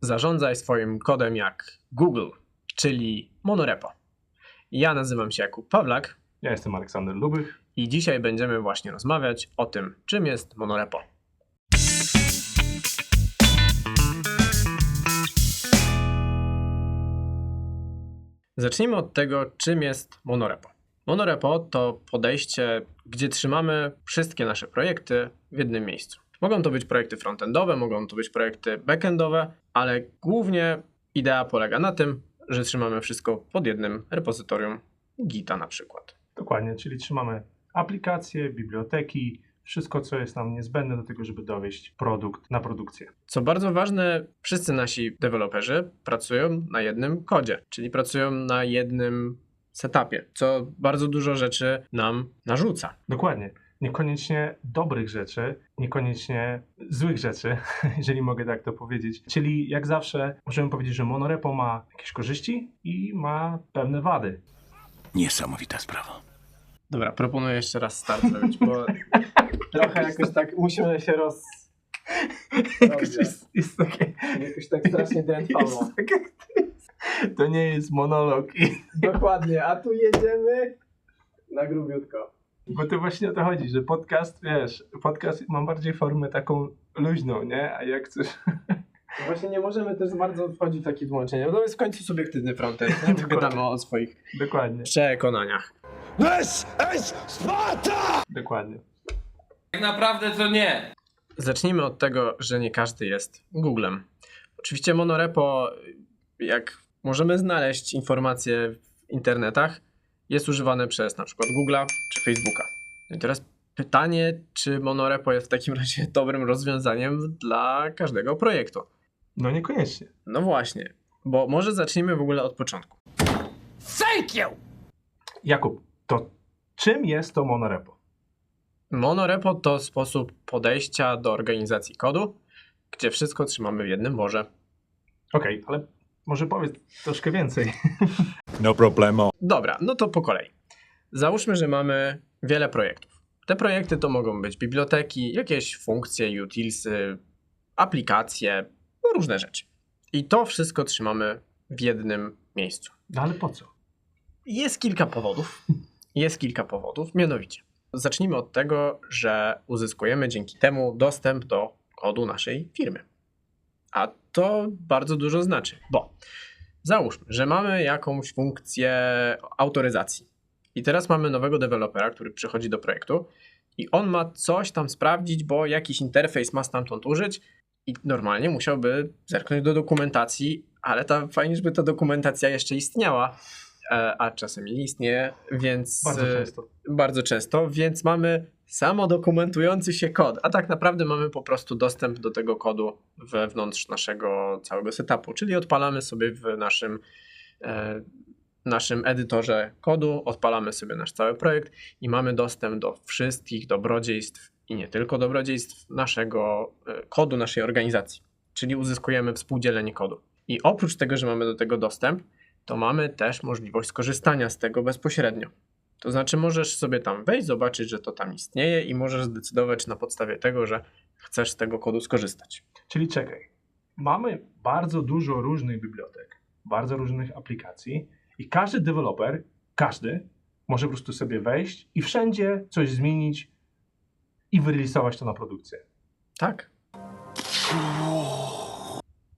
Zarządzaj swoim kodem jak Google, czyli monorepo. Ja nazywam się Jakub Pawlak Ja jestem Aleksander Lubych. i dzisiaj będziemy właśnie rozmawiać o tym, czym jest monorepo. Zacznijmy od tego, czym jest monorepo. Monorepo to podejście, gdzie trzymamy wszystkie nasze projekty w jednym miejscu. Mogą to być projekty frontendowe, mogą to być projekty backendowe, ale głównie idea polega na tym, że trzymamy wszystko pod jednym repozytorium Gita na przykład. Dokładnie, czyli trzymamy aplikacje, biblioteki, wszystko, co jest nam niezbędne do tego, żeby dowieść produkt na produkcję. Co bardzo ważne, wszyscy nasi deweloperzy pracują na jednym kodzie, czyli pracują na jednym setupie, co bardzo dużo rzeczy nam narzuca. Dokładnie. Niekoniecznie dobrych rzeczy, niekoniecznie złych rzeczy, jeżeli mogę tak to powiedzieć. Czyli jak zawsze możemy powiedzieć, że monorepo ma jakieś korzyści i ma pewne wady. Niesamowita sprawa. Dobra, proponuję jeszcze raz start zrobić, bo trochę jakoś tak musimy się roz... jest, jest takie, Jakoś tak strasznie drętwało. jest takie, to nie jest monolog. I, Dokładnie, a tu jedziemy na grubiutko. Bo to właśnie o to chodzi, że podcast, wiesz, podcast ma bardziej formę taką luźną, nie? A jak chcesz Właśnie nie możemy też bardzo wchodzić w takie tłumaczenia, bo to jest w końcu subiektywny frontend, nie? Dokładnie. Gadamy o swoich Dokładnie, przekonaniach. This is Sparta! dokładnie. Tak naprawdę to nie. Zacznijmy od tego, że nie każdy jest Googlem. Oczywiście monorepo, jak możemy znaleźć informacje w internetach, jest używane przez na przykład Google'a czy Facebooka. No I teraz pytanie, czy monorepo jest w takim razie dobrym rozwiązaniem dla każdego projektu? No niekoniecznie. No właśnie, bo może zacznijmy w ogóle od początku. Thank you! Jakub, to czym jest to monorepo? Monorepo to sposób podejścia do organizacji kodu, gdzie wszystko trzymamy w jednym worze. Okej, ale może powiedz troszkę więcej. No problemo. Dobra, no to po kolei. Załóżmy, że mamy wiele projektów. Te projekty to mogą być biblioteki, jakieś funkcje, utilsy, aplikacje, no różne rzeczy. I to wszystko trzymamy w jednym miejscu. No ale po co? Jest kilka powodów. Jest kilka powodów, mianowicie. Zacznijmy od tego, że uzyskujemy dzięki temu dostęp do kodu naszej firmy. A to bardzo dużo znaczy, bo załóżmy, że mamy jakąś funkcję autoryzacji. I teraz mamy nowego dewelopera, który przychodzi do projektu i on ma coś tam sprawdzić, bo jakiś interfejs ma stamtąd użyć i normalnie musiałby zerknąć do dokumentacji, ale ta, fajnie, żeby ta dokumentacja jeszcze istniała, a czasem nie istnieje, więc Bardzo e, często. bardzo często, więc mamy samodokumentujący się kod, a tak naprawdę mamy po prostu dostęp do tego kodu wewnątrz naszego całego setupu, czyli odpalamy sobie w naszym, e, naszym edytorze kodu, odpalamy sobie nasz cały projekt i mamy dostęp do wszystkich dobrodziejstw i nie tylko dobrodziejstw naszego e, kodu, naszej organizacji, czyli uzyskujemy współdzielenie kodu. I oprócz tego, że mamy do tego dostęp, to mamy też możliwość skorzystania z tego bezpośrednio. To znaczy, możesz sobie tam wejść, zobaczyć, że to tam istnieje i możesz zdecydować na podstawie tego, że chcesz z tego kodu skorzystać. Czyli czekaj. Mamy bardzo dużo różnych bibliotek, bardzo różnych aplikacji i każdy deweloper, każdy, może po prostu sobie wejść i wszędzie coś zmienić i wyrelisować to na produkcję. Tak.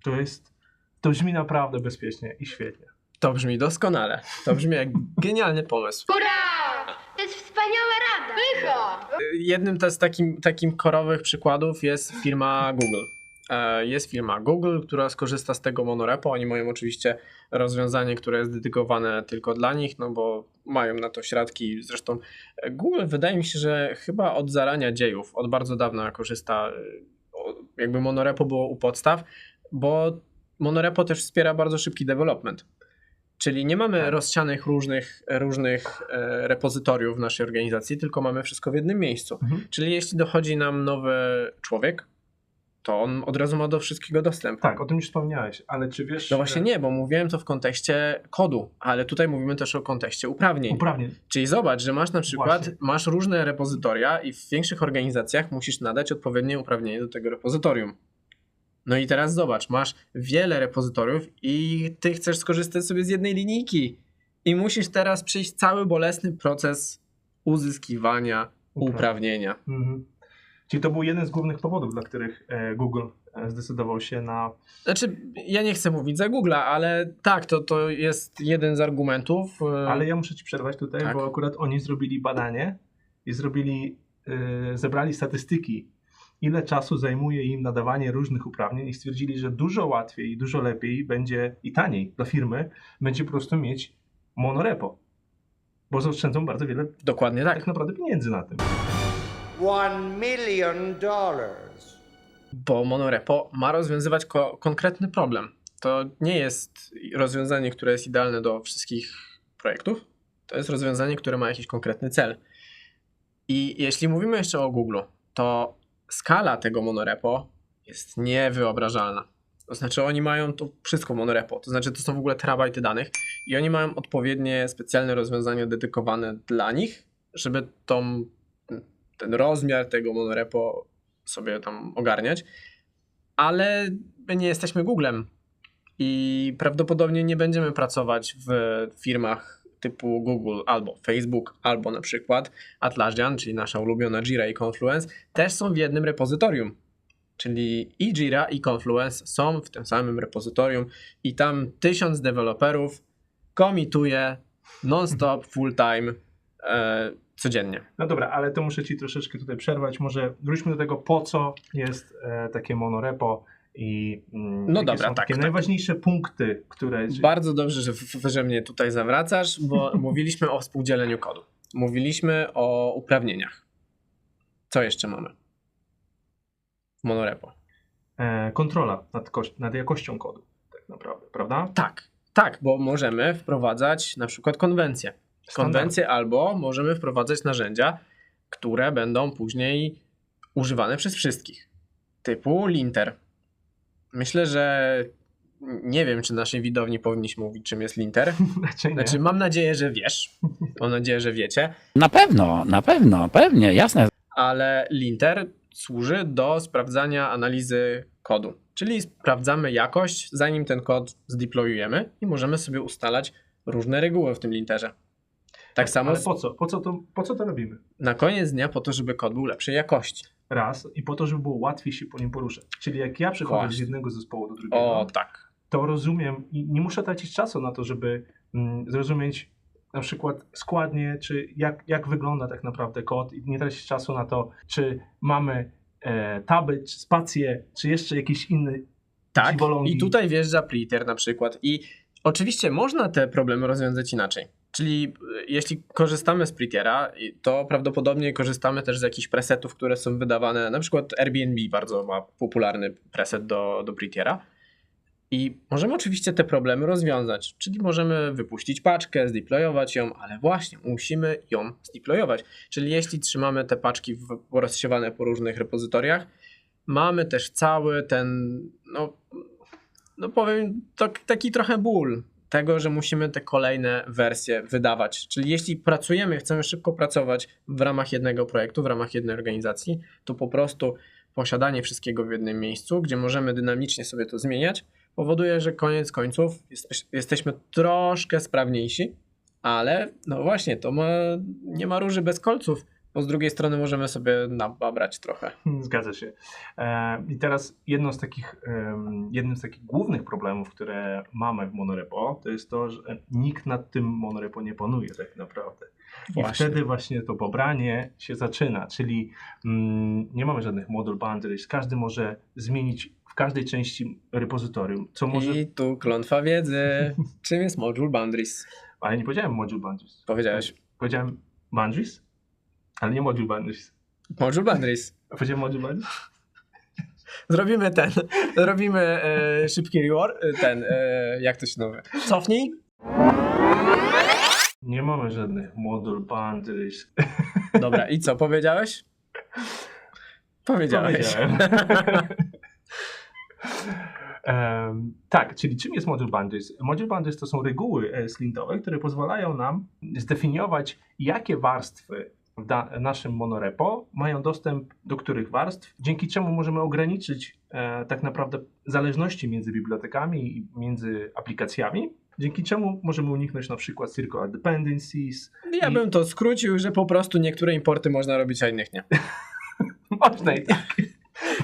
To jest, to brzmi naprawdę bezpiecznie i świetnie. To brzmi doskonale. To brzmi jak genialny pomysł. Hurra! To jest wspaniała rada! Pycha! Jednym z takim, takim korowych przykładów jest firma Google. E, Jest firma Google, która skorzysta z tego monorepo. Oni mają oczywiście rozwiązanie, które jest dedykowane tylko dla nich, no bo mają na to środki. Zresztą e, Google wydaje mi się, że chyba od zarania dziejów, od bardzo dawna korzysta, e, jakby monorepo było u podstaw, bo monorepo też wspiera bardzo szybki development. Czyli nie mamy Tak. rozsianych różnych, różnych e, repozytoriów w naszej organizacji, tylko mamy wszystko w jednym miejscu. Mhm. Czyli jeśli dochodzi nam nowy człowiek, to on od razu ma do wszystkiego dostęp. Tak, o tym już wspomniałeś, ale czy wiesz... No właśnie nie, bo mówiłem to w kontekście kodu, ale tutaj mówimy też o kontekście uprawnień. Uprawnień. Czyli zobacz, że masz na przykład, Właśnie. masz różne repozytoria i w większych organizacjach musisz nadać odpowiednie uprawnienie do tego repozytorium. No i teraz zobacz, masz wiele repozytoriów i ty chcesz skorzystać sobie z jednej linijki. I musisz teraz przejść cały bolesny proces uzyskiwania Upra- uprawnienia. Mhm. Czyli to był jeden z głównych powodów, dla których e, Google e, zdecydował się na. Znaczy, ja nie chcę mówić za Google'a, ale tak, to, to jest jeden z argumentów. e, Ale ja muszę ci przerwać tutaj, Tak. bo akurat oni zrobili badanie i zrobili, zebrali statystyki, ile czasu zajmuje im nadawanie różnych uprawnień i stwierdzili, że dużo łatwiej i dużo lepiej będzie i taniej dla firmy będzie po prostu mieć monorepo. Bo zaoszczędzą bardzo wiele Dokładnie tak. tak naprawdę pieniędzy na tym. One million dollars. Bo monorepo ma rozwiązywać ko- konkretny problem. To nie jest rozwiązanie, które jest idealne do wszystkich projektów. To jest rozwiązanie, które ma jakiś konkretny cel. I jeśli mówimy jeszcze o Google, to skala tego monorepo jest niewyobrażalna. To znaczy, oni mają to wszystko monorepo. To znaczy, to są w ogóle terabajty danych i oni mają odpowiednie specjalne rozwiązania dedykowane dla nich, żeby tą, ten rozmiar tego monorepo sobie tam ogarniać. Ale my nie jesteśmy Googlem i prawdopodobnie nie będziemy pracować w firmach typu Google albo Facebook, albo na przykład Atlassian, czyli nasza ulubiona Jira i Confluence, też są w jednym repozytorium. Czyli i Jira, i Confluence są w tym samym repozytorium i tam tysiąc deweloperów komituje non-stop, full-time, e, codziennie. No dobra, ale to muszę ci troszeczkę tutaj przerwać. Może wróćmy do tego, po co jest e, takie monorepo i mm, No dobra, tak, takie tak. najważniejsze punkty, które... Bardzo dobrze, że, że mnie tutaj zawracasz, bo mówiliśmy o współdzieleniu kodu. Mówiliśmy o uprawnieniach. Co jeszcze mamy? W monorepo. e, kontrola nad, nad jakością kodu, tak naprawdę, prawda? Tak, tak, bo możemy wprowadzać na przykład konwencje. Konwencje albo możemy wprowadzać narzędzia, które będą później używane przez wszystkich. Typu linter. Myślę, że nie wiem, czy naszej widowni powinniśmy mówić, czym jest linter. Nie. Znaczy, mam nadzieję, że wiesz. Mam nadzieję, że wiecie. Na pewno, na pewno, pewnie, jasne. Ale linter służy do sprawdzania analizy kodu. Czyli sprawdzamy jakość, zanim ten kod zdeployujemy i możemy sobie ustalać różne reguły w tym linterze. Tak samo Ale po co? Po co, to, po co to robimy? na koniec dnia po to, żeby kod był lepszej jakości. Raz i po to, żeby było łatwiej się po nim poruszać. Czyli jak ja przechodzę Właśnie. z jednego zespołu do drugiego, O, tak. to rozumiem i nie muszę tracić czasu na to, żeby mm, zrozumieć na przykład składnie, czy jak, jak wygląda tak naprawdę kod i nie tracić czasu na to, czy mamy e, taby, czy spacje, czy jeszcze jakiś inny Tak. I tutaj wjeżdża Plitter na przykład. I oczywiście można te problemy rozwiązać inaczej. Czyli y, jeśli korzystamy z Plittera, i to prawdopodobnie korzystamy też z jakichś presetów, które są wydawane. Na przykład Airbnb bardzo ma popularny preset do, do Plittera. I możemy oczywiście te problemy rozwiązać. Czyli możemy wypuścić paczkę, zdeployować ją, ale właśnie musimy ją zdeployować. Czyli jeśli trzymamy te paczki rozsiewane po różnych repozytoriach, mamy też cały ten, no, no powiem, tak, taki trochę ból tego, że musimy te kolejne wersje wydawać. Czyli jeśli pracujemy, chcemy szybko pracować w ramach jednego projektu, w ramach jednej organizacji, to po prostu posiadanie wszystkiego w jednym miejscu, gdzie możemy dynamicznie sobie to zmieniać, powoduje, że koniec końców jest, jesteśmy troszkę sprawniejsi, ale no właśnie, to ma, nie ma róży bez kolców, bo z drugiej strony możemy sobie nababrać trochę. Zgadza się. E, I teraz jedno z takich, jednym z takich głównych problemów, które mamy w monorepo, to jest to, że nikt nad tym monorepo nie panuje tak naprawdę. I Właśnie. wtedy właśnie to pobranie się zaczyna, czyli mm, nie mamy żadnych module boundaries, każdy może zmienić w każdej części repozytorium, co może... I tu klątwa wiedzy. Czym jest Module Boundaries? Ale nie powiedziałem module boundaries. Powiedziałeś. Powiedziałem boundaries, ale nie module boundaries. Module Boundaries. A powiedziałem module boundaries? Zrobimy ten. Zrobimy e, szybki reward. e, Ten, e, jak to się nazywa? Cofnij. Nie mamy żadnych module boundaries. Dobra, i co powiedziałeś? Powiedziałeś. Em, tak, czyli czym jest Module Boundaries? Module Boundaries to są reguły e, slintowe, które pozwalają nam zdefiniować, jakie warstwy naszym monorepo mają dostęp do których warstw, dzięki czemu możemy ograniczyć e, tak naprawdę zależności między bibliotekami i między aplikacjami, dzięki czemu możemy uniknąć na przykład circular dependencies. Ja I- bym to skrócił, że po prostu niektóre importy można robić, a innych nie. Można i tak.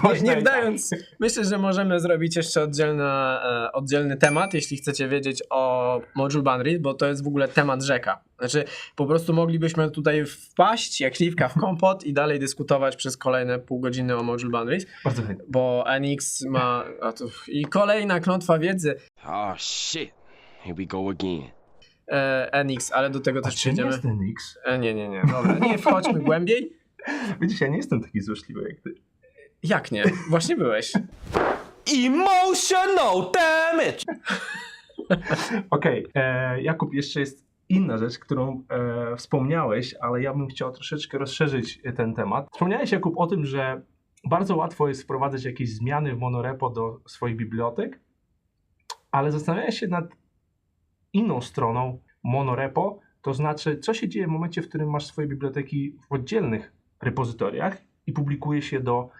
Nie, nie wdając, myślę, że możemy zrobić jeszcze oddzielna, e, oddzielny temat, jeśli chcecie wiedzieć o Module Boundary, bo to jest w ogóle temat rzeka. Znaczy, po prostu moglibyśmy tutaj wpaść jak śliwka w kompot i dalej dyskutować przez kolejne pół godziny o Module Boundaries, Bardzo chętnie. bo NX ma... To, I kolejna klątwa wiedzy Oh shit. Here we go again. e, NX, ale do tego A też czym przejdziemy. jest ten X? E, nie, nie, nie, dobra, nie wchodźmy głębiej. Widzisz, ja nie jestem taki złośliwy jak ty. Jak nie? Właśnie byłeś. Emotional damage! Okej, e, Jakub, jeszcze jest inna rzecz, którą e, wspomniałeś, ale ja bym chciał troszeczkę rozszerzyć ten temat. Wspomniałeś, Jakub, o tym, że bardzo łatwo jest wprowadzać jakieś zmiany w monorepo do swoich bibliotek, ale zastanawiałeś się nad inną stroną monorepo, to znaczy, co się dzieje w momencie, w którym masz swoje biblioteki w oddzielnych repozytoriach i publikujesz je do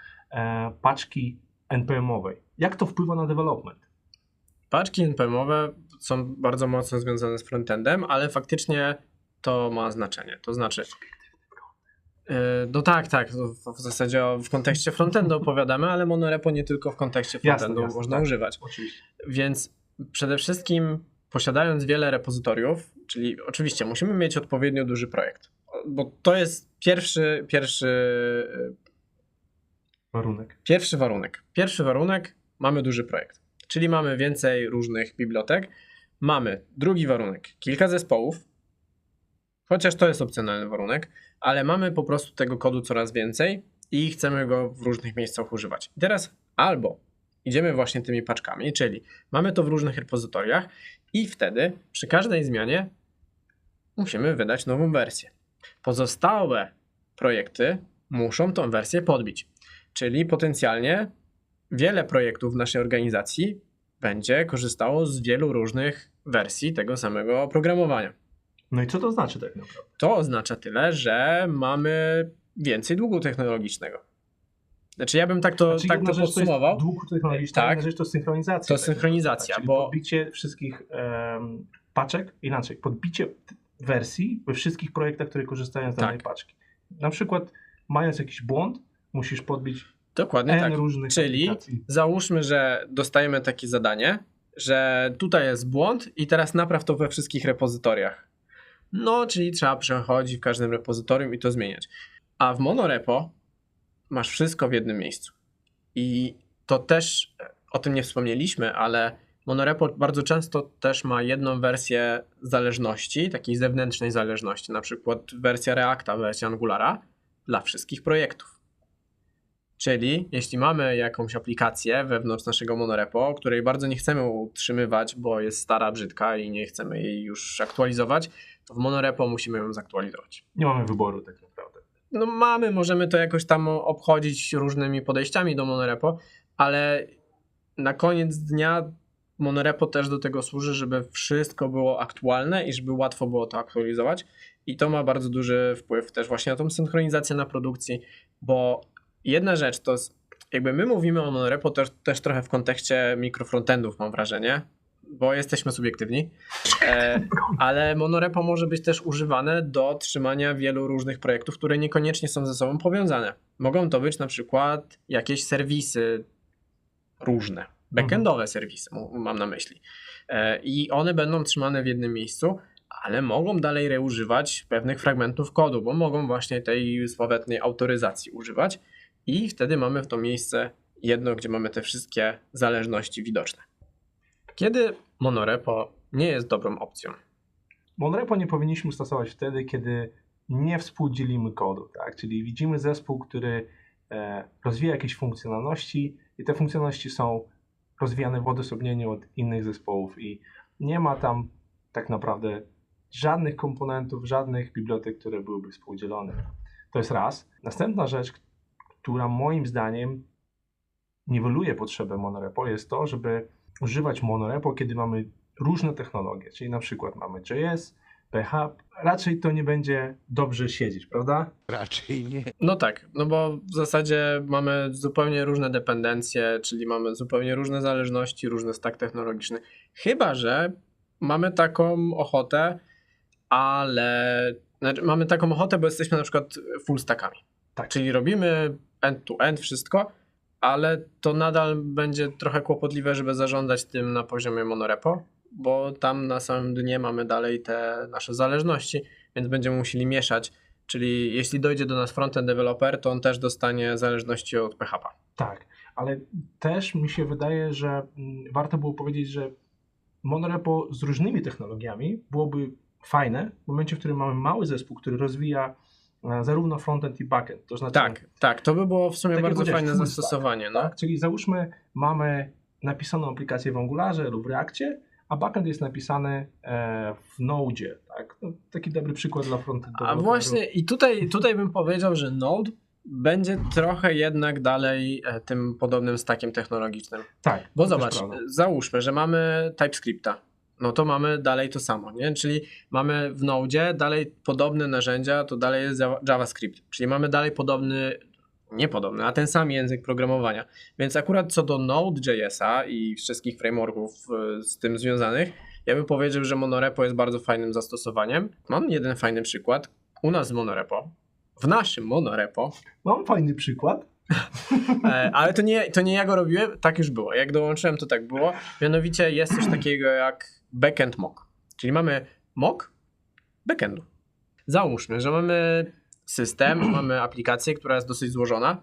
paczki NPM-owej. Jak to wpływa na development? Paczki NPM-owe są bardzo mocno związane z frontendem, ale faktycznie to ma znaczenie. To znaczy. Yy, No tak, tak. W zasadzie w kontekście frontendu opowiadamy, ale monorepo nie tylko w kontekście Jasne, frontendu jasne, można tak. używać. Oczywiście. Więc przede wszystkim posiadając wiele repozytoriów, czyli oczywiście musimy mieć odpowiednio duży projekt, bo to jest pierwszy, pierwszy, yy, Warunek. Pierwszy warunek. Pierwszy warunek, mamy duży projekt, czyli mamy więcej różnych bibliotek. Mamy drugi warunek, kilka zespołów, chociaż to jest opcjonalny warunek, ale mamy po prostu tego kodu coraz więcej i chcemy go w różnych miejscach używać. I teraz albo idziemy właśnie tymi paczkami, czyli mamy to w różnych repozytoriach i wtedy przy każdej zmianie musimy wydać nową wersję. Pozostałe projekty muszą tą wersję podbić. Czyli potencjalnie wiele projektów w naszej organizacji będzie korzystało z wielu różnych wersji tego samego oprogramowania. No i co to znaczy tak naprawdę? To oznacza tyle, że mamy więcej długu technologicznego. Znaczy, ja bym tak to, Znaczy, tak to to podsumował. jest dług technologiczny, Tak. tak. rzecz to synchronizacja. To synchronizacja, czyli bo- podbicie wszystkich em, paczek, inaczej, podbicie wersji we wszystkich projektach, które korzystają z danej Tak. paczki. Na przykład, mając jakiś błąd, musisz podbić Dokładnie N tak. różnych Czyli aplikacji. załóżmy, że dostajemy takie zadanie, że tutaj jest błąd i teraz napraw to we wszystkich repozytoriach. No, czyli trzeba przechodzić w każdym repozytorium i to zmieniać. A w monorepo masz wszystko w jednym miejscu. I to też, o tym nie wspomnieliśmy, ale monorepo bardzo często też ma jedną wersję zależności, takiej zewnętrznej zależności, na przykład wersja Reacta, wersja Angulara dla wszystkich projektów. Czyli jeśli mamy jakąś aplikację wewnątrz naszego monorepo, której bardzo nie chcemy utrzymywać, bo jest stara, brzydka i nie chcemy jej już aktualizować, to w monorepo musimy ją zaktualizować. Nie mamy wyboru tak naprawdę. No mamy, możemy to jakoś tam obchodzić różnymi podejściami do monorepo, ale na koniec dnia monorepo też do tego służy, żeby wszystko było aktualne i żeby łatwo było to aktualizować. I to ma bardzo duży wpływ też właśnie na tą synchronizację na produkcji, bo jedna rzecz to jakby my mówimy o monorepo też, też trochę w kontekście mikrofrontendów, mam wrażenie, bo jesteśmy subiektywni, e, ale monorepo może być też używane do trzymania wielu różnych projektów, które niekoniecznie są ze sobą powiązane. Mogą to być na przykład jakieś serwisy różne, backendowe serwisy, mu- mam na myśli. E, I one będą trzymane w jednym miejscu, ale mogą dalej reużywać pewnych fragmentów kodu, bo mogą właśnie tej sławetnej autoryzacji używać i wtedy mamy w to miejsce jedno, gdzie mamy te wszystkie zależności widoczne. Kiedy monorepo nie jest dobrą opcją? Monorepo nie powinniśmy stosować wtedy, kiedy nie współdzielimy kodu, tak? Czyli widzimy zespół, który e, rozwija jakieś funkcjonalności i te funkcjonalności są rozwijane w odosobnieniu od innych zespołów i nie ma tam tak naprawdę żadnych komponentów, żadnych bibliotek, które byłyby współdzielone. To jest raz. Następna rzecz, która moim zdaniem niweluje potrzebę monorepo, jest to, żeby używać monorepo, kiedy mamy różne technologie, czyli na przykład mamy JS, PH, raczej to nie będzie dobrze siedzieć, prawda? Raczej nie. No tak, no bo w zasadzie mamy zupełnie różne dependencje, czyli mamy zupełnie różne zależności, różny stack technologiczny. Chyba, że mamy taką ochotę, ale znaczy mamy taką ochotę, bo jesteśmy na przykład full stackami. Tak. Czyli robimy end-to-end wszystko, ale to nadal będzie trochę kłopotliwe, żeby zarządzać tym na poziomie monorepo, bo tam na samym dnie mamy dalej te nasze zależności, więc będziemy musieli mieszać. Czyli jeśli dojdzie do nas frontend developer, to on też dostanie zależności od PHP. Tak, ale też mi się wydaje, że mm, warto było powiedzieć, że monorepo z różnymi technologiami byłoby fajne w momencie, w którym mamy mały zespół, który rozwija zarówno frontend i backend. To znaczy, Tak, tak, to by było w sumie Tak bardzo fajne stack, zastosowanie. No. tak? Czyli załóżmy, mamy napisaną aplikację w Angularze lub Reakcie, a backend jest napisany e, w Node. Tak? No, taki dobry przykład dla frontendu. A właśnie i tutaj, tutaj bym powiedział, że Node będzie trochę jednak dalej e, tym podobnym stackiem technologicznym. Tak. Bo zobacz, załóżmy, że mamy TypeScripta. No to mamy dalej to samo, nie? Czyli mamy w Node dalej podobne narzędzia, to dalej jest Java- JavaScript. Czyli mamy dalej podobny, nie podobny, a ten sam język programowania. Więc akurat co do Node.jsa i wszystkich frameworków e, z tym związanych, ja bym powiedział, że Monorepo jest bardzo fajnym zastosowaniem. Mam jeden fajny przykład. U nas Monorepo, w naszym Monorepo, Mam fajny przykład. E, Ale to nie, to nie ja go robiłem, tak już było. Jak dołączyłem, to tak było. Mianowicie jest coś takiego jak backend mock. Czyli mamy mock backendu. Załóżmy, że mamy system, mamy aplikację, która jest dosyć złożona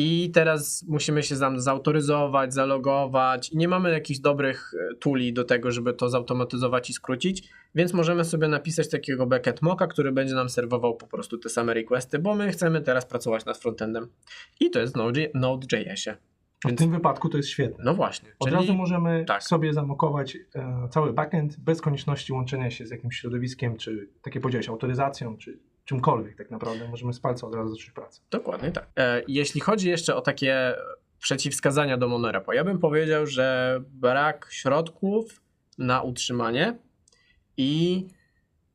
i teraz musimy się tam zautoryzować, zalogować nie mamy jakichś dobrych e, tooli do tego, żeby to zautomatyzować i skrócić, więc możemy sobie napisać takiego backend mocka, który będzie nam serwował po prostu te same requesty, bo my chcemy teraz pracować nad frontendem. I to jest w Node- Node.jsie. W Więc, tym wypadku to jest świetne. no właśnie. Od czyli- razu możemy tak. sobie zamokować e, cały backend bez konieczności łączenia się z jakimś środowiskiem, czy tak jak powiedziałeś, autoryzacją, czy czymkolwiek tak naprawdę. Możemy z palca od razu zacząć pracę. Dokładnie tak. E, jeśli chodzi jeszcze o takie przeciwwskazania do monorepo, ja bym powiedział, że brak środków na utrzymanie i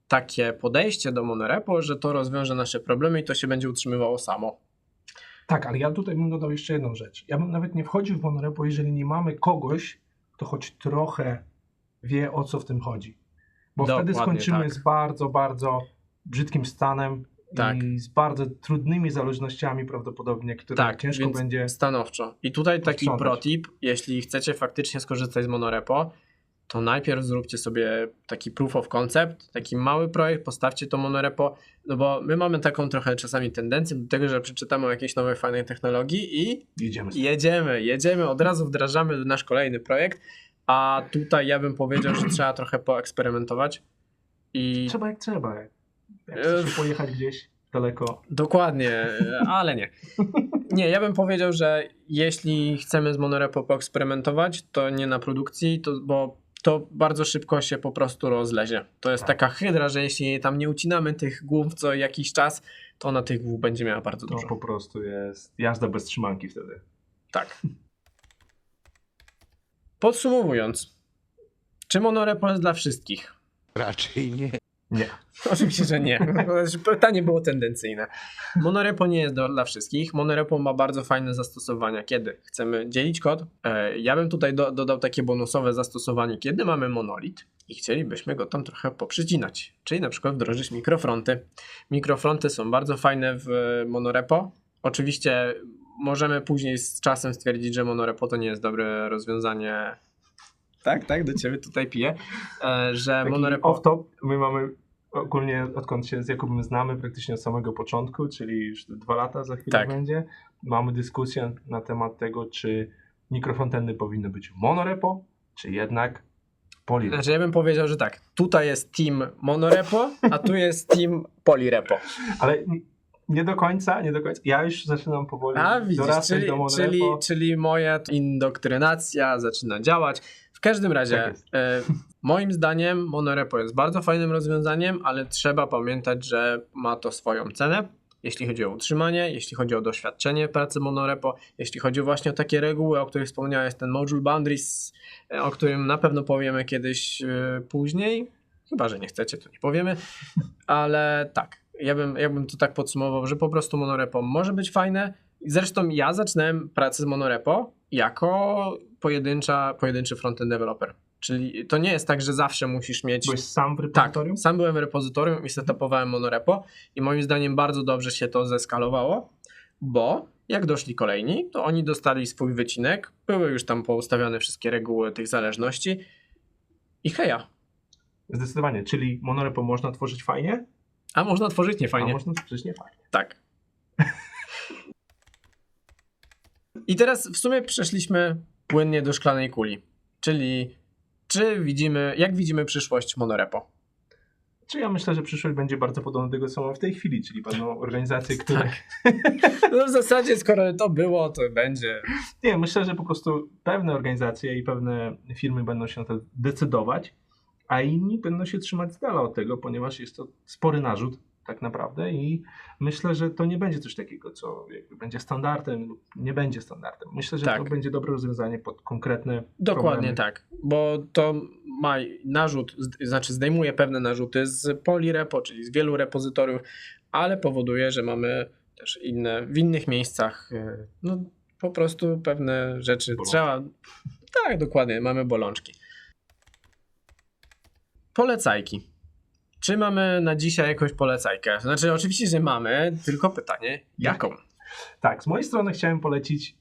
takie podejście do monorepo, że to rozwiąże nasze problemy i to się będzie utrzymywało samo. Tak, ale ja tutaj bym dodał jeszcze jedną rzecz. Ja bym nawet nie wchodził w monorepo, jeżeli nie mamy kogoś, kto choć trochę wie o co w tym chodzi. Bo wtedy Dokładnie skończymy tak. z bardzo, bardzo brzydkim stanem Tak. i z bardzo trudnymi zależnościami prawdopodobnie, które Tak, ciężko będzie. stanowczo. I tutaj taki protip, jeśli chcecie faktycznie skorzystać z monorepo, to najpierw zróbcie sobie taki proof of concept, taki mały projekt, postawcie to monorepo, no bo my mamy taką trochę czasami tendencję do tego, że przeczytamy o jakiejś nowej, fajnej technologii i Jedziemy. jedziemy, jedziemy, od razu wdrażamy nasz kolejny projekt, a tutaj ja bym powiedział, że trzeba trochę poeksperymentować i Trzeba jak trzeba. Jak pojechać gdzieś daleko. Dokładnie, ale nie. Nie, ja bym powiedział, że jeśli chcemy z monorepo poeksperymentować, to nie na produkcji, to, bo to bardzo szybko się po prostu rozlezie. To jest taka hydra, że jeśli tam nie ucinamy tych głów co jakiś czas, to ona tych głów będzie miała bardzo To dużo. po prostu jest jazda bez trzymanki wtedy. Tak. Podsumowując, czy monorepo jest dla wszystkich? Raczej nie. Nie. Oczywiście, że nie. Pytanie było tendencyjne. Monorepo nie jest do, dla wszystkich. Monorepo ma bardzo fajne zastosowania, kiedy chcemy dzielić kod. E, ja bym tutaj do, dodał takie bonusowe zastosowanie, kiedy mamy monolit i chcielibyśmy go tam trochę poprzycinać. Czyli na przykład wdrożyć mikrofronty. Mikrofronty są bardzo fajne w monorepo. Oczywiście możemy później z czasem stwierdzić, że monorepo to nie jest dobre rozwiązanie. Tak, tak, do ciebie tutaj piję, e, że Taki monorepo... off-top, my mamy ogólnie odkąd się z Jakubem znamy, praktycznie od samego początku, czyli już dwa lata za chwilę Tak. będzie, mamy dyskusję na temat tego, czy mikrofrontendy powinny być monorepo, czy jednak polyrepo. Znaczy ja bym powiedział, że tak, tutaj jest team monorepo, a tu jest team polirepo. Ale nie- nie do końca, nie do końca. Ja już zaczynam powoli A widzisz, dorastać czyli, do monorepo. czyli, czyli moja indoktrynacja zaczyna działać. W każdym razie, Tak e, moim zdaniem monorepo jest bardzo fajnym rozwiązaniem, ale trzeba pamiętać, że ma to swoją cenę. Jeśli chodzi o utrzymanie, jeśli chodzi o doświadczenie pracy monorepo, jeśli chodzi właśnie o takie reguły, o których wspomniałeś, ten module boundaries, e, o którym na pewno powiemy kiedyś e, później. Chyba, że nie chcecie, to nie powiemy. Ale tak, ja bym, ja bym to tak podsumował, że po prostu monorepo może być fajne. Zresztą ja zaczynałem pracę z monorepo jako pojedyncza, pojedynczy frontend developer. Czyli to nie jest tak, że zawsze musisz mieć... Byłeś sam w Tak, repozytorium? sam byłem w repozytorium i setupowałem monorepo i moim zdaniem bardzo dobrze się to zeskalowało, bo jak doszli kolejni, to oni dostali swój wycinek, były już tam poustawione wszystkie reguły tych zależności i heja, Zdecydowanie, czyli monorepo można tworzyć fajnie, a można tworzyć a niefajnie. można tworzyć nie fajnie. Tak. I teraz w sumie przeszliśmy płynnie do szklanej kuli, czyli czy widzimy, jak widzimy przyszłość monorepo? Czy ja myślę, że przyszłość będzie bardzo podobna do tego, co mam w tej chwili, czyli będą organizacje, które... Tak. No w zasadzie skoro to było, to będzie. Nie, myślę, że po prostu pewne organizacje i pewne firmy będą się na to decydować, a inni będą się trzymać z dala od tego, ponieważ jest to spory narzut tak naprawdę i myślę, że to nie będzie coś takiego, co będzie standardem lub nie będzie standardem. Myślę, że Tak. to będzie dobre rozwiązanie pod konkretne Dokładnie problemy. tak, bo to ma narzut, znaczy zdejmuje pewne narzuty z polirepo, czyli z wielu repozytoriów, ale powoduje, że mamy też inne, w innych miejscach, y, no po prostu pewne rzeczy Bolączki. trzeba. Tak, dokładnie, mamy bolączki. Polecajki. Czy mamy na dzisiaj jakąś polecajkę? Znaczy, oczywiście, że mamy, tylko pytanie, jaką? Tak, z mojej strony chciałem polecić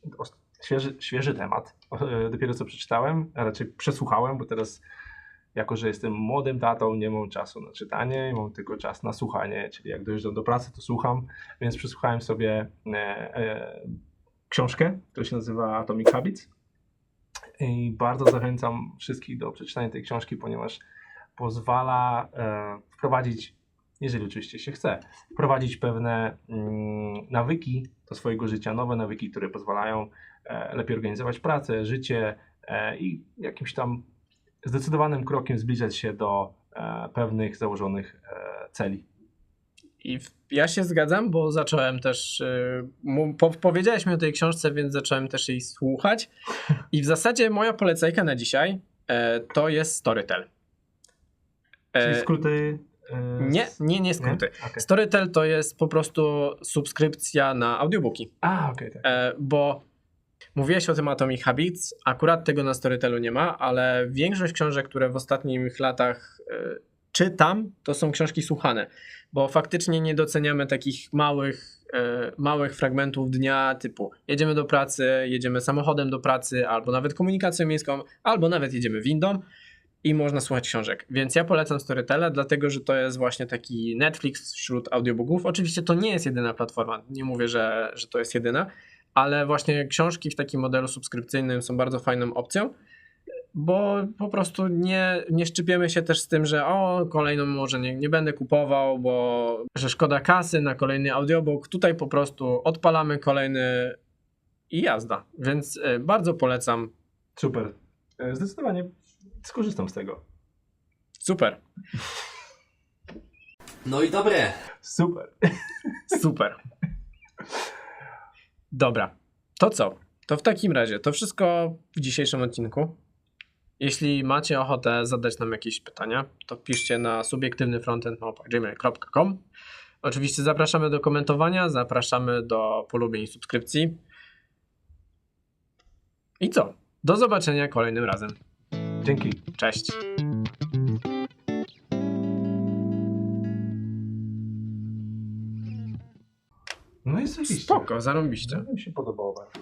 świeży, świeży temat. E, Dopiero co przeczytałem, a raczej przesłuchałem, bo teraz, jako że jestem młodym tatą, nie mam czasu na czytanie, mam tylko czas na słuchanie, czyli jak dojeżdżam do pracy, to słucham, więc przesłuchałem sobie e, e, książkę, która się nazywa Atomic Habits. I bardzo zachęcam wszystkich do przeczytania tej książki, ponieważ pozwala e, wprowadzić, jeżeli oczywiście się chce, wprowadzić pewne mm, nawyki do swojego życia, nowe nawyki, które pozwalają e, lepiej organizować pracę, życie e, i jakimś tam zdecydowanym krokiem zbliżać się do pewnych założonych celi. I ja się zgadzam, bo zacząłem też. po, powiedziałeś mi o tej książce, więc zacząłem też jej słuchać. I w zasadzie moja polecajka na dzisiaj to jest Storytel. Czyli E, skróty... e, nie, nie, nie skróty. Okej. Storytel to jest po prostu subskrypcja na audiobooki. A, okej, tak. E, bo mówiłeś o tym Atomic Habits, akurat tego na Storytelu nie ma, ale większość książek, które w ostatnich latach czytam, to są książki słuchane, bo faktycznie nie doceniamy takich małych, małych fragmentów dnia, typu jedziemy do pracy, jedziemy samochodem do pracy, albo nawet komunikacją miejską, albo nawet jedziemy windą i można słuchać książek. Więc ja polecam Storytela, dlatego że to jest właśnie taki Netflix wśród audiobooków. Oczywiście to nie jest jedyna platforma, nie mówię, że, że to jest jedyna, ale właśnie książki w takim modelu subskrypcyjnym są bardzo fajną opcją, bo po prostu nie, nie szczypiemy się też z tym, że o, kolejną może nie, nie będę kupował, bo że szkoda kasy na kolejny audiobook. Tutaj po prostu odpalamy kolejny i jazda. Więc y, bardzo polecam. Super. E, Zdecydowanie skorzystam z tego. Super, No i dobre. Super. super. Dobra, to co? To w takim razie to wszystko w dzisiejszym odcinku. Jeśli macie ochotę zadać nam jakieś pytania, to piszcie na subiektywnyfrontend.gmail.com Oczywiście zapraszamy do komentowania, zapraszamy do polubień i subskrypcji. I co? Do zobaczenia kolejnym razem. Dzięki. Cześć. No i zajebiście. Spoko, zarąbiście. Mi się podobało bardzo.